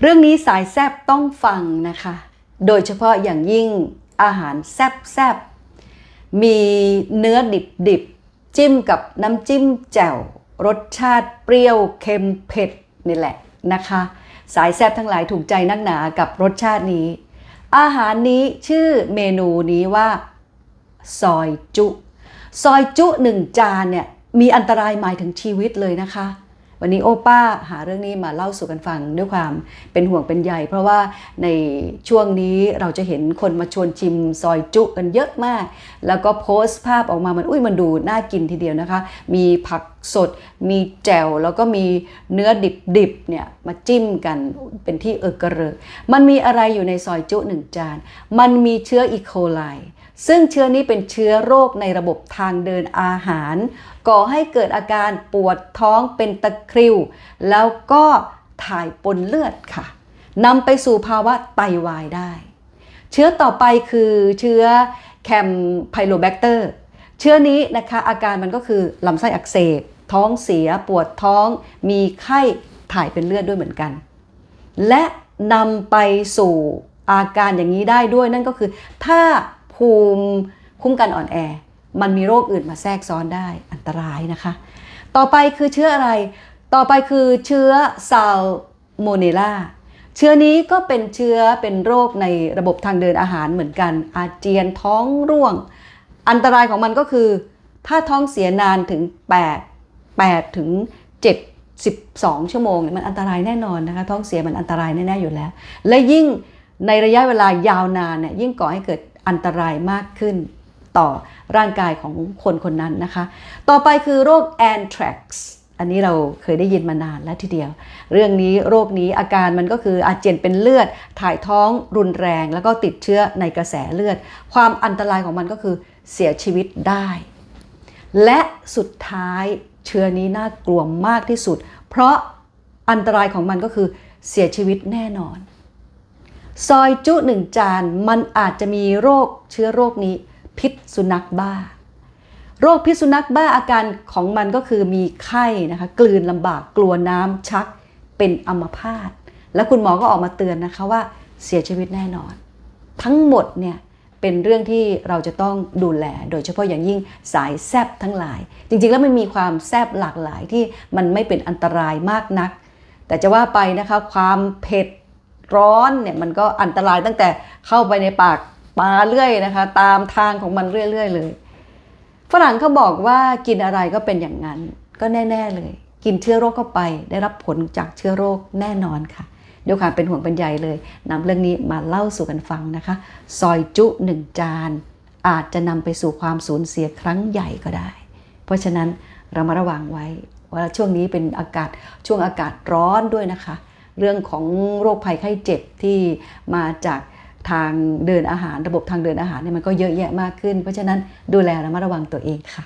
เรื่องนี้สายแซบต้องฟังนะคะ โดยเฉพาะอย่างยิ่งอาหารแซบแซบมีเนื้อดิบดิบจิ้มกับน้ำจิ้มแจ่ว รสชาติเปรี้ยวเค็มเผ็ดนี่แหละนะคะ สายแซบทั้งหลายถูกใจนักหนากับรสชาตินี้ อาหารนี้ชื่อเมนูนี้ว่าซอยจุ ซอยจุหนึ่งจานเนี่ยมีอันตรายหมายถึงชีวิตเลยนะคะ วันนี้โอป้าหาเรื่องนี้มาเล่าสู่กันฟังด้วยความเป็นห่วงเป็นใยเพราะว่าในช่วงนี้เราจะเห็นคนมาชวนชิมซอยจุกันเยอะมาก แล้วก็โพสต์ภาพออกมามันอุ้ยมันดูน่ากินทีเดียวนะคะ มีผักสด มีแจ่วแล้วก็มีเนื้อดิบๆเนี่ยมาจิ้มกันเป็นที่เออกระเริมันมีอะไรอยู่ในซอยจุหนึ่งจาน มันมีเชื้ออีโคไล ซึ่งเชื้อนี้เป็นเชื้อโรคในระบบทางเดินอาหาร ก่อให้เกิดอาการปวดท้องเป็นตะคริว แล้วก็ถ่ายปนเลือดค่ะนำไปสู่ภาวะไตวายได้ เชื้อต่อไปคือเชื้อแคมไพโลแบคเตอร์ เชื้อนี้นะคะอาการมันก็คือลำไส้อักเสบ ท้องเสีย ปวดท้อง มีไข้ถ่ายเป็นเลือดด้วยเหมือนกัน และนำไปสู่อาการอย่างนี้ได้ด้วยนั่นก็คือ ถ้า ภูมิคุ้มกันอ่อนแอ มันมีโรคอื่นมาแทรกซ้อนได้อันตรายนะคะ ต่อไปคือเชื้ออะไร ต่อไปคือเชื้อซาลโมเนล่าเชื้อนี้ก็เป็นเชื้อเป็นโรคในระบบทางเดินอาหารเหมือนกัน อาเจียนท้องร่วง อันตรายของมันก็คือ ถ้าท้องเสียนานถึง 8 8 ถึง 7 12 ชั่วโมงเนี่ยมันอันตรายแน่นอนนะคะท้องเสียมันอันตรายแน่ๆอยู่แล้ว และยิ่งในระยะเวลายาวนานเนี่ยยิ่งก่อให้เกิด อันตรายมากขึ้นต่อร่างกายของคนคนนั้นนะคะ ต่อไปคือโรค anthrax อันนี้เราเคยได้ยินมานานแล้วทีเดียว เรื่องนี้โรคนี้อาการมันก็คืออาเจียนเป็นเลือด ถ่ายท้องรุนแรง แล้วก็ติดเชื้อในกระแสเลือด ความอันตรายของมันก็คือเสียชีวิตได้ และสุดท้ายเชื้อนี้น่ากลัวมากที่สุด เพราะอันตรายของมันก็คือเสียชีวิตแน่นอน ซอยจุหนึ่งจานมันอาจจะมีโรคเชื้อโรคนี้ พิษสุนัขบ้า โรคพิษสุนัขบ้าอาการของมันก็คือมีไข้นะคะกลืนลำบากกลัวน้ำชักเป็นอัมพาตแล้วคุณหมอก็ออกมาเตือนนะคะว่าเสียชีวิตแน่นอน ทั้งหมดเนี่ยเป็นเรื่องที่เราจะต้องดูแล โดยเฉพาะอย่างยิ่งสายแซบทั้งหลาย จริงๆ แล้วมันมีความแซบหลากหลายที่มันไม่เป็นอันตรายมากนัก แต่จะว่าไปนะคะความเผ็ด ร้อนเนี่ยมันก็อันตรายตั้งแต่เข้าไปในปากปลาเรื่อยนะคะ ตามทางของมันเรื่อยๆเลย ฝรั่งเขาบอกว่ากินอะไรก็เป็นอย่างนั้นก็แน่ ๆเลย กินเชื้อโรคเข้าไป ได้รับผลจากเชื้อโรคแน่นอนค่ะด้วยความเป็นห่วงเป็นใยเลยนำเรื่องนี้มาเล่าสู่กันฟังนะคะ ซอยจุหนึ่งจาน อาจจะนำไปสู่ความสูญเสียครั้งใหญ่ก็ได้ เพราะฉะนั้นเรามาระวังไว้ว่าช่วงนี้เป็นอากาศช่วงอากาศร้อนด้วยนะคะ เรื่องของโรคภัยไข้เจ็บที่มาจากทางเดินอาหารระบบทางเดินอาหารเนี่ยมันก็เยอะแยะมากขึ้น เพราะฉะนั้นดูแลระมัดระวังตัวเองค่ะ